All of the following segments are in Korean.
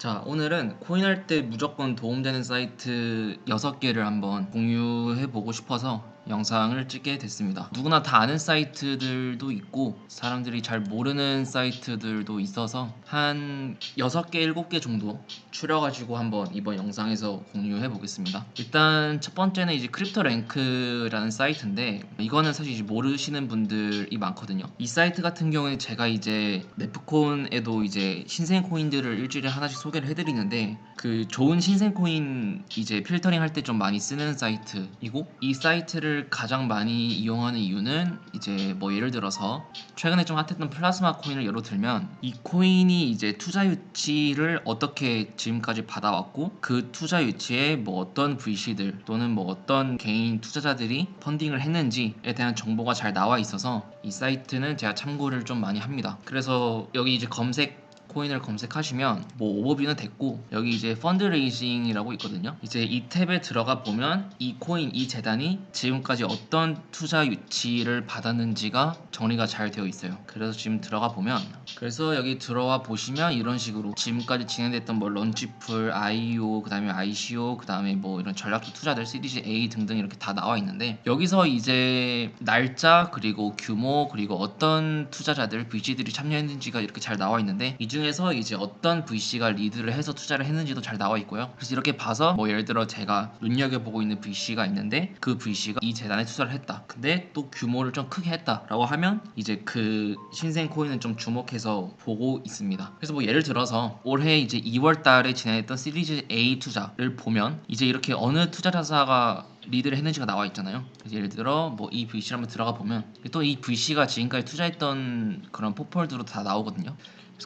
자, 오늘은 코인할 때 무조건 도움되는 사이트 6개를 한번 공유해 보고 싶어서 영상을 찍게 됐습니다. 누구나 다 아는 사이트들도 있고 사람들이 잘 모르는 사이트들도 있어서 한 6개, 7개 정도 추려가지고 한번 이번 영상에서 공유해 보겠습니다. 일단 첫 번째는 이제 크립토 랭크라는 사이트인데 이거는 사실 이제 모르시는 분들이 많거든요. 이 사이트 같은 경우에 제가 이제 네프콘에도 이제 신생 코인들을 일주일에 하나씩 소개를 해드리는데 그 좋은 신생 코인 이제 필터링 할 때 좀 많이 쓰는 사이트이고 이 사이트를 가장 많이 이용하는 이유는 이제 뭐 예를 들어서 최근에 좀 핫했던 플라즈마 코인을 예로 들면 이 코인이 이제 투자 유치를 어떻게 지금까지 받아왔고 그 투자 유치에 뭐 어떤 VC들 또는 뭐 어떤 개인 투자자들이 펀딩을 했는지에 대한 정보가 잘 나와 있어서 이 사이트는 제가 참고를 좀 많이 합니다. 그래서 여기 이제 검색 코인을 검색하시면 뭐 오버뷰는 됐고 여기 이제 펀드레이징이라고 있거든요. 이제 이 탭에 들어가 보면 이 코인 이 재단이 지금까지 어떤 투자 유치를 받았는지가 정리가 잘 되어 있어요. 그래서 지금 들어가 보면 그래서 여기 들어와 보시면 이런 식으로 지금까지 진행됐던 뭐 런치풀, IEO, 그다음에 ICO, 그다음에 뭐 이런 전략적 투자들 시리즈 A 등등 이렇게 다 나와 있는데 여기서 이제 날짜 그리고 규모 그리고 어떤 투자자들 VC들이 참여했는지가 이렇게 잘 나와 있는데 이중 에서 이제 어떤 VC가 리드를 해서 투자를 했는지도 잘 나와 있고요. 그래서 이렇게 봐서 뭐 예를 들어 제가 눈여겨 보고 있는 VC가 있는데 그 VC가 이 재단에 투자를 했다. 근데 또 규모를 좀 크게 했다라고 하면 이제 그 신생 코인은 좀 주목해서 보고 있습니다. 그래서 뭐 예를 들어서 올해 이제 2월 달에 진행했던 시리즈 A 투자를 보면 이제 이렇게 어느 투자자사가 리드를 했는지가 나와 있잖아요. 예를 들어 뭐 이 VC를 한번 들어가 보면 또 이 VC가 지금까지 투자했던 그런 포폴드로 다 나오거든요.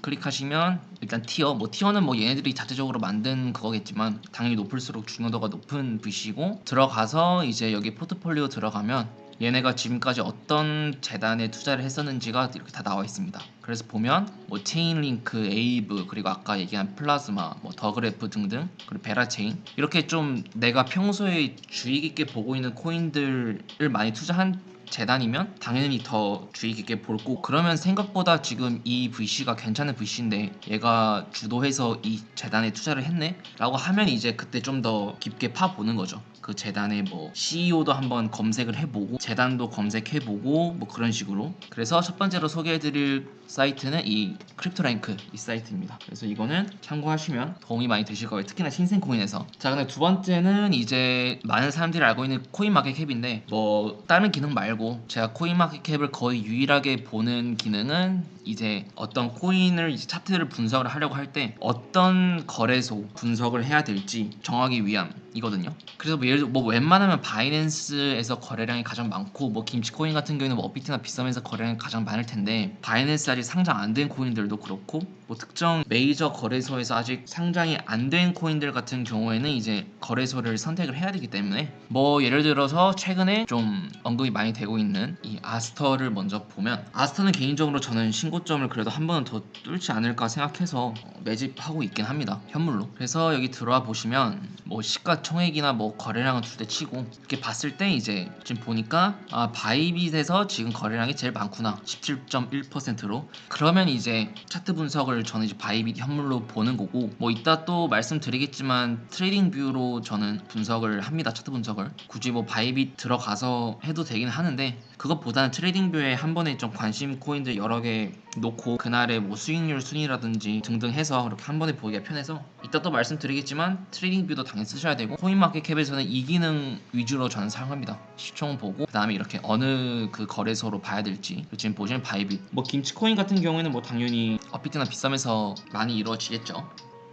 클릭하시면 일단 티어 뭐 티어는 뭐 얘네들이 자체적으로 만든 그거겠지만 당연히 높을수록 중요도가 높은 VC고 들어가서 이제 여기 포트폴리오 들어가면 얘네가 지금까지 어떤 재단에 투자를 했었는지가 이렇게 다 나와 있습니다. 그래서 보면 뭐 체인링크, 에이브 그리고 아까 얘기한 플라즈마, 뭐 더그래프 등등 그리고 베라체인 이렇게 좀 내가 평소에 주의 깊게 보고 있는 코인들을 많이 투자한 재단이면 당연히 더 주의 깊게 볼 거고 그러면 생각보다 지금 이 VC가 괜찮은 VC인데 얘가 주도해서 이 재단에 투자를 했네? 라고 하면 이제 그때 좀 더 깊게 파보는 거죠. 그 재단의 뭐 CEO도 한번 검색을 해보고 재단도 검색해보고 뭐 그런 식으로. 그래서 첫 번째로 소개해드릴 사이트는 이 크립토랭크 이 사이트입니다. 그래서 이거는 참고하시면 도움이 많이 되실 거예요. 특히나 신생코인에서. 자 근데 두 번째는 이제 많은 사람들이 알고 있는 코인마켓캡인데 뭐 다른 기능 말고 제가 코인마켓캡을 거의 유일하게 보는 기능은 이제 어떤 코인을 이제 차트를 분석을 하려고 할 때 어떤 거래소 분석을 해야 될지 정하기 위함 이거든요. 그래서 뭐 예를 들어 뭐 웬만하면 바이낸스에서 거래량이 가장 많고 뭐 김치 코인 같은 경우에는 뭐 업비트나 비썸에서 거래량이 가장 많을 텐데 바이낸스 아직 상장 안 된 코인들도 그렇고 뭐 특정 메이저 거래소에서 아직 상장이 안 된 코인들 같은 경우에는 이제 거래소를 선택을 해야 되기 때문에 뭐 예를 들어서 최근에 좀 언급이 많이 되고 있는 이 아스터를 먼저 보면 아스터는 개인적으로 저는 신고점을 그래도 한 번은 더 뚫지 않을까 생각해서 어, 매집하고 있긴 합니다 현물로 그래서 여기 들어와 보시면 뭐 시가 총액이나 뭐 거래량은 둘 때 치고 이렇게 봤을 때 이제 지금 보니까 아 바이빗에서 지금 거래량이 제일 많구나. 17.1%로. 그러면 이제 차트 분석을 저는 이제 바이빗 현물로 보는 거고 뭐 이따 또 말씀드리겠지만 트레이딩 뷰로 저는 분석을 합니다. 차트 분석을. 굳이 뭐 바이빗 들어가서 해도 되긴 하는데 그것보다는 트레이딩 뷰에 한 번에 좀 관심 코인들 여러 개 놓고 그날의 뭐 수익률 순위라든지 등등 해서 이렇게 한 번에 보기가 편해서 이따 또 말씀드리겠지만 트레이딩 뷰도 당연히 쓰셔야 되고 코인마켓캡에서는 이 기능 위주로 저는 사용합니다. 시총 보고 그 다음에 이렇게 어느 그 거래소로 봐야 될지 지금 보시면 바이빗 뭐 김치코인 같은 경우에는 뭐 당연히 업비트나 비썸에서 많이 이루어지겠죠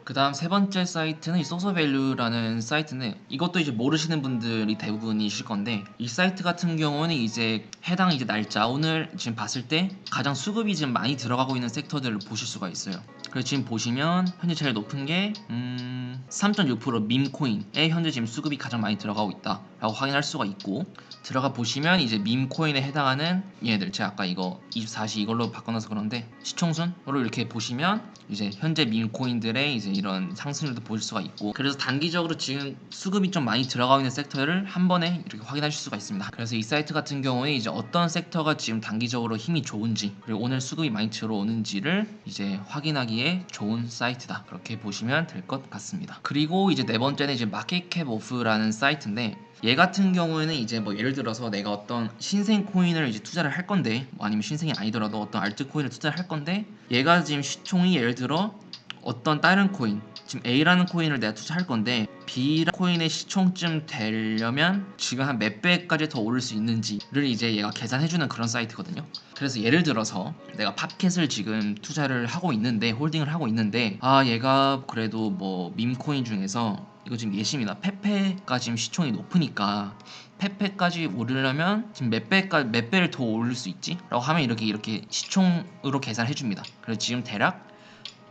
그 다음 세 번째 사이트는 이 소서밸류라는 사이트인데 이것도 이제 모르시는 분들이 대부분이실 건데 이 사이트 같은 경우는 이제 해당 이제 날짜 오늘 지금 봤을 때 가장 수급이 지금 많이 들어가고 있는 섹터들을 보실 수가 있어요. 그래서 지금 보시면 현재 제일 높은 게 음. 3.6% 밈코인에 현재 지금 수급이 가장 많이 들어가고 있다라고 확인할 수가 있고 들어가 보시면 이제 밈코인에 해당하는 얘들 제가 아까 이거 24시 이걸로 바꿔놔서 그런데 시총순으로 이렇게 보시면 이제 현재 밈코인들의 이제 이런 상승률도 보실 수가 있고 그래서 단기적으로 지금 수급이 좀 많이 들어가고 있는 섹터를 한 번에 이렇게 확인하실 수가 있습니다. 그래서 이 사이트 같은 경우에 이제 어떤 섹터가 지금 단기적으로 힘이 좋은지 그리고 오늘 수급이 많이 들어오는지를 이제 확인하기에 좋은 사이트다. 그렇게 보시면 될 것 같습니다. 그리고 이제 네 번째는 이제 마켓캡 오프라는 사이트인데 얘 같은 경우에는 이제 뭐 예를 들어서 내가 어떤 신생 코인을 이제 투자를 할 건데 뭐 아니면 신생이 아니더라도 어떤 알트 코인을 투자를 할 건데 얘가 지금 시총이 예를 들어 어떤 다른 코인 지금 A라는 코인을 내가 투자할 건데 B라는 코인의 시총쯤 되려면 지금 한 몇 배까지 더 오를 수 있는지를 이제 얘가 계산해주는 그런 사이트거든요. 그래서 예를 들어서 내가 팝캣을 지금 투자를 하고 있는데 홀딩을 하고 있는데 아 얘가 그래도 뭐 밈코인 중에서 이거 지금 예심이다 페페가 지금 시총이 높으니까 페페까지 오르려면 지금 몇 배까 몇 배를 더 오를 수 있지? 라고 하면 이렇게 이렇게 시총으로 계산해 줍니다. 그래서 지금 대략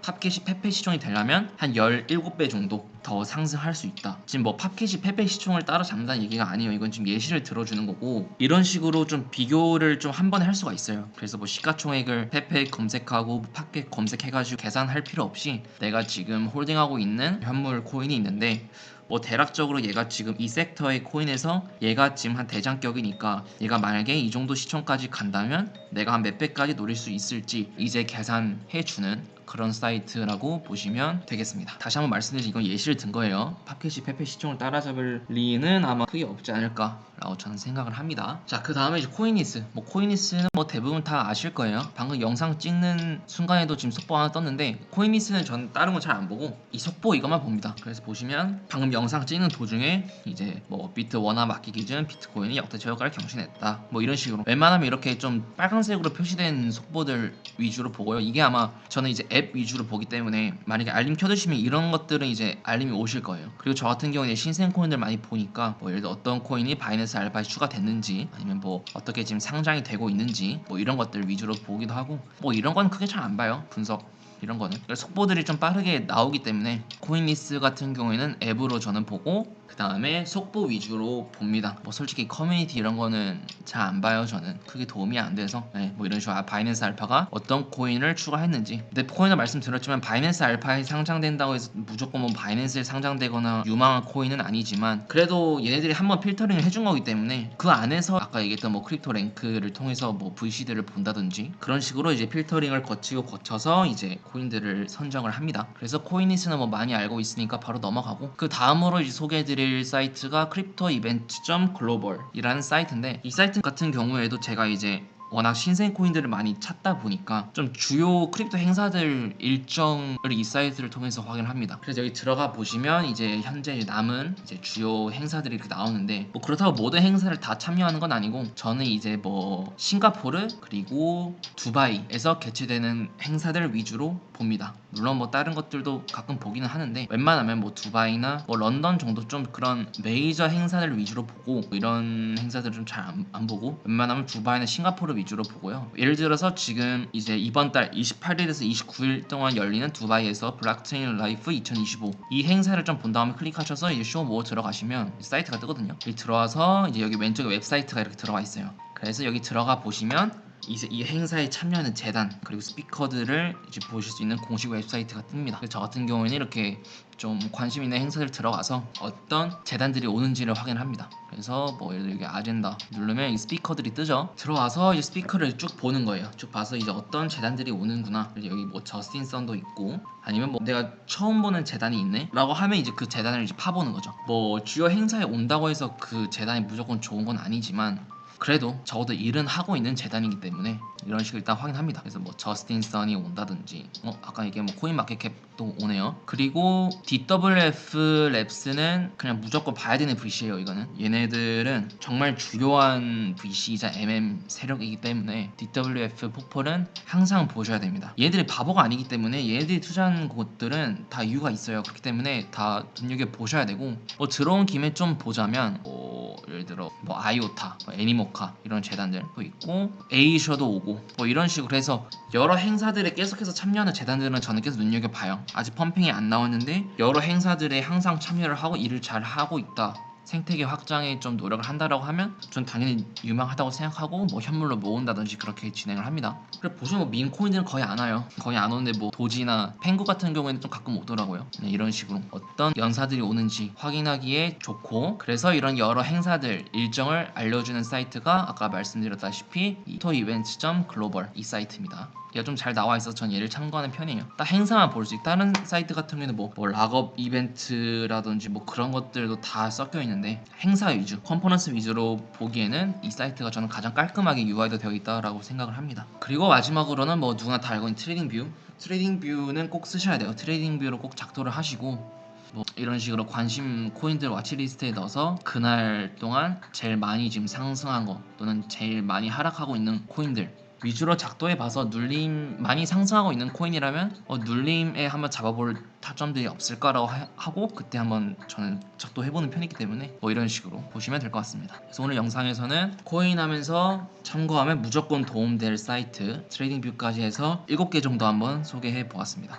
팝켓이 페페 시총이 되려면 한 17배 정도 더 상승할 수 있다. 지금 뭐 팝켓이 페페 시총을 따라잡는다는 얘기가 아니에요. 이건 지금 예시를 들어주는 거고 이런 식으로 좀 비교를 좀 한 번에 할 수가 있어요. 그래서 뭐 시가총액을 페페 검색하고 팝켓 검색해가지고 계산할 필요 없이 내가 지금 홀딩하고 있는 현물 코인이 있는데 뭐 대략적으로 얘가 지금 이 섹터의 코인에서 얘가 지금 한 대장격이니까 얘가 만약에 이 정도 시총까지 간다면 내가 한 몇 배까지 노릴 수 있을지 이제 계산해 주는 그런 사이트라고 보시면 되겠습니다. 다시 한번 말씀드리면 이건 예시를 든 거예요. 팝켓이 페페 시총을 따라잡을 리는 아마 크게 없지 않을까 라고 저는 생각을 합니다. 자, 그 다음에 이제 코이니스. 뭐 코이니스는 뭐 대부분 다 아실 거예요. 방금 영상 찍는 순간에도 지금 속보 하나 떴는데 코이니스는 전 다른 건 잘 안 보고 이 속보 이것만 봅니다. 그래서 보시면 방금 영상 찍는 도중에 이제 뭐 비트 원화 맞기 기준 비트코인이 역대 최저가를 경신했다. 뭐 이런 식으로 웬만하면 이렇게 좀 빨간색으로 표시된 속보들 위주로 보고요. 이게 아마 저는 이제 앱 위주로 보기 때문에 만약에 알림 켜두시면 이런 것들은 이제 알림이 오실 거예요. 그리고 저 같은 경우에 신생 코인들 많이 보니까 뭐 예를 들어 어떤 코인이 바이낸스 알파에 추가됐는지 아니면 뭐 어떻게 지금 상장이 되고 있는지 뭐 이런 것들 위주로 보기도 하고 뭐 이런 건 크게 잘 안 봐요. 분석 이런 거는 속보들이 좀 빠르게 나오기 때문에 코인리스 같은 경우에는 앱으로 저는 보고 그 다음에 속보 위주로 봅니다. 뭐 솔직히 커뮤니티 이런 거는 잘 안 봐요. 저는 크게 도움이 안 돼서 네, 뭐 이런 식으로 아, 바이낸스 알파가 어떤 코인을 추가했는지 근데 코인을 말씀드렸지만 바이낸스 알파에 상장된다고 해서 무조건 뭐 바이낸스에 상장되거나 유망한 코인은 아니지만 그래도 얘네들이 한번 필터링을 해준 거기 때문에 그 안에서 아까 얘기했던 뭐 크립토 랭크를 통해서 뭐 VC들을 본다든지 그런 식으로 이제 필터링을 거치고 거쳐서 이제 코인들을 선정을 합니다. 그래서 코인리스는 뭐 많이 알고 있으니까 바로 넘어가고 그 다음으로 소개해드릴 사이트가 크립토 이벤트.점 글로벌이라는 사이트인데 이 사이트 같은 경우에도 제가 이제 워낙 신생 코인들을 많이 찾다 보니까 좀 주요 크립토 행사들 일정을 이 사이트를 통해서 확인을 합니다. 그래서 여기 들어가 보시면 이제 현재 남은 이제 주요 행사들이 이렇게 나오는데 뭐 그렇다고 모든 행사를 다 참여하는 건 아니고 저는 이제 뭐 싱가포르 그리고 두바이에서 개최되는 행사들 위주로 봅니다. 물론 뭐 다른 것들도 가끔 보기는 하는데 웬만하면 뭐 두바이나 뭐 런던 정도 좀 그런 메이저 행사들 위주로 보고 이런 행사들은 좀잘 안 보고 웬만하면 두바이나 싱가포르 위주로 보고요. 예를 들어서 지금 이제 이번 달 28일에서 29일 동안 열리는 두바이에서 블록체인 라이프 2025 이 행사를 좀 본 다음에 클릭하셔서 이제 쇼모 들어가시면 사이트가 뜨거든요. 여기 들어와서 이제 여기 왼쪽에 웹사이트가 이렇게 들어가 있어요. 그래서 여기 들어가 보시면 이제 이 행사에 참여하는 재단 그리고 스피커들을 이제 보실 수 있는 공식 웹사이트가 뜹니다. 저 같은 경우에는 이렇게 좀 관심 있는 행사를 들어가서 어떤 재단들이 오는지를 확인합니다. 그래서 뭐 예를 들어 아젠다 누르면 이 스피커들이 뜨죠. 들어와서 이 스피커를 쭉 보는 거예요. 쭉 봐서 이제 어떤 재단들이 오는구나. 여기 뭐 저스틴 선도 있고 아니면 뭐 내가 처음 보는 재단이 있네라고 하면 이제 그 재단을 이제 파보는 거죠. 뭐 주요 행사에 온다고 해서 그 재단이 무조건 좋은 건 아니지만 그래도 적어도 일은 하고 있는 재단이기 때문에 이런 식으로 일단 확인합니다. 그래서 뭐 저스틴 선이 온다든지, 어 아까 이게 뭐 코인 마켓캡 도 오네요. 그리고 DWF 랩스는 그냥 무조건 봐야 되는 VC예요. 이거는 얘네들은 정말 주요한 VC이자 MM 세력이기 때문에 DWF 폭포는 항상 보셔야 됩니다. 얘들이 바보가 아니기 때문에 얘들이 투자한 곳들은 다 이유가 있어요. 그렇기 때문에 다 눈여겨 보셔야 되고 뭐 들어온 김에 좀 보자면 뭐 예를 들어 뭐 아이오타, 뭐 애니모카 이런 재단들도 있고 에이셔도 오고 뭐 이런 식으로 해서 여러 행사들에 계속해서 참여하는 재단들은 저는 계속 눈여겨 봐요. 아직 펌핑이 안 나왔는데 여러 행사들에 항상 참여를 하고 일을 잘 하고 있다. 생태계 확장에 좀 노력을 한다라고 하면 전 당연히 유망하다고 생각하고 뭐 현물로 모은다든지 그렇게 진행을 합니다. 그리고 보시면 뭐 민코인들은 거의 안 와요. 거의 안 오는데 뭐 도지나 pen구 같은 경우에는 좀 가끔 오더라고요. 네, 이런 식으로 어떤 연사들이 오는지 확인하기에 좋고 그래서 이런 여러 행사들 일정을 알려주는 사이트가 아까 말씀드렸다시피 이토 이벤트.글로벌 이 사이트입니다. 얘가 좀 잘 나와 있어서 전 얘를 참고하는 편이에요. 딱 행사만 볼 수 있고 다른 사이트 같은 경우에는 뭐, 뭐 락업 이벤트라든지 뭐 그런 것들도 다 섞여 있는데 행사 위주, 컨퍼런스 위주로 보기에는 이 사이트가 저는 가장 깔끔하게 UI도 되어 있다라고 생각을 합니다. 그리고 마지막으로는 뭐 누구나 다 알고 있는 트레이딩 뷰. 트레이딩 뷰는 꼭 쓰셔야 돼요. 트레이딩 뷰로 꼭 작도를 하시고 뭐 이런 식으로 관심 코인들 와치리스트에 넣어서 그날 동안 제일 많이 지금 상승한 거 또는 제일 많이 하락하고 있는 코인들 위주로 작도해 봐서 눌림 많이 상승하고 있는 코인이라면 어, 눌림에 한번 잡아볼 타점들이 없을까라고 하, 하고 그때 한번 저는 작도해 보는 편이기 때문에 뭐 이런 식으로 보시면 될 것 같습니다. 그래서 오늘 영상에서는 코인 하면서 참고하면 무조건 도움될 사이트 트레이딩 뷰까지 해서 7개 정도 한번 소개해 보았습니다.